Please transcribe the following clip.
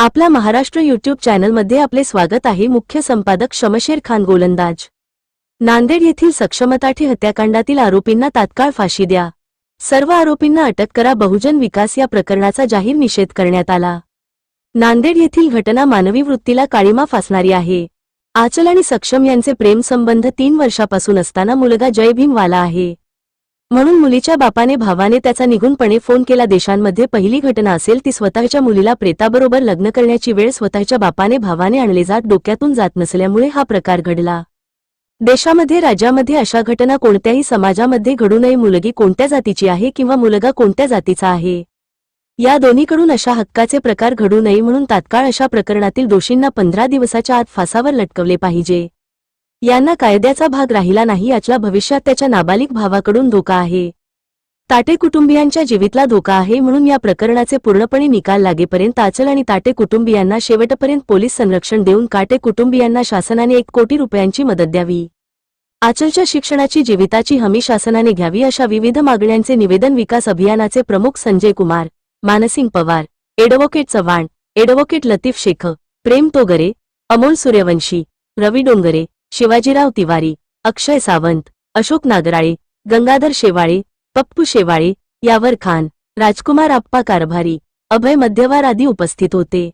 आपला महाराष्ट्र यूट्यूब चॅनलमध्ये आपले स्वागत आहे. मुख्य संपादक शमशेर खान गोलंदाज. नांदेड येथील सक्षमताठी हत्याकांडातील आरोपींना तात्काळ फाशी द्या. सर्व आरोपींना अटक करा. बहुजन विकास या प्रकरणाचा जाहीर निषेध करण्यात आला. नांदेड येथील घटना मानवी वृत्तीला काळीमा फासणारी आहे. आचल आणि सक्षम यांचे प्रेमसंबंध तीन वर्षापासून असताना मुलगा जय भीम वाला आहे. म्हणून मुलीच्या बापाने भावाने त्याचा निघूनपणे फोन केला. देशांमध्ये पहिली घटना असेल ती स्वतःच्या मुलीला प्रेताबरोबर लग्न करण्याची वेळ स्वतःच्या बापाने भावाने आणले जात डोक्यातून जात नसल्यामुळे हा प्रकार घडला. देशामध्ये राज्यामध्ये अशा घटना कोणत्याही समाजामध्ये घडू नये. मुलगी कोणत्या जातीची आहे किंवा मुलगा कोणत्या जातीचा आहे? या दोन्हीकडून अशा हक्काचे प्रकार घडू नये म्हणून तात्काळ अशा प्रकरणातील दोषींना पंधरा दिवसाच्या आत फासावर लटकवले पाहिजे. यांना कायद्याचा भाग राहिला नाही याच्या भविष्यात त्याच्या नाबालिक भावाकडून धोका आहे. ताटे कुटुंबियांच्या जीवितला धोका आहे म्हणून या प्रकरणाचे पूर्णपणे निकाल लागेपर्यंत आचल आणि ताटे कुटुंबियांना शेवटपर्यंत पोलीस संरक्षण देऊन काटे कुटुंबियांना शासनाने एक कोटी रुपयांची मदत द्यावी. आचलच्या शिक्षणाची जीविताची हमी शासनाने घ्यावी अशा विविध मागण्यांचे निवेदन विकास अभियानाचे प्रमुख संजय कुमार मानसिंग पवार एडव्होकेट चव्हाण एडव्होकेट लतीफ शेख प्रेम तोगरे अमोल सूर्यवंशी रवी डोंगरे शिवाजीराव तिवारी अक्षय सावंत अशोक नागराळे गंगाधर शेवाळे पप्पू शेवाळे यावर खान राजकुमार आप्पा कारभारी अभय मध्यवार आदी उपस्थित होते.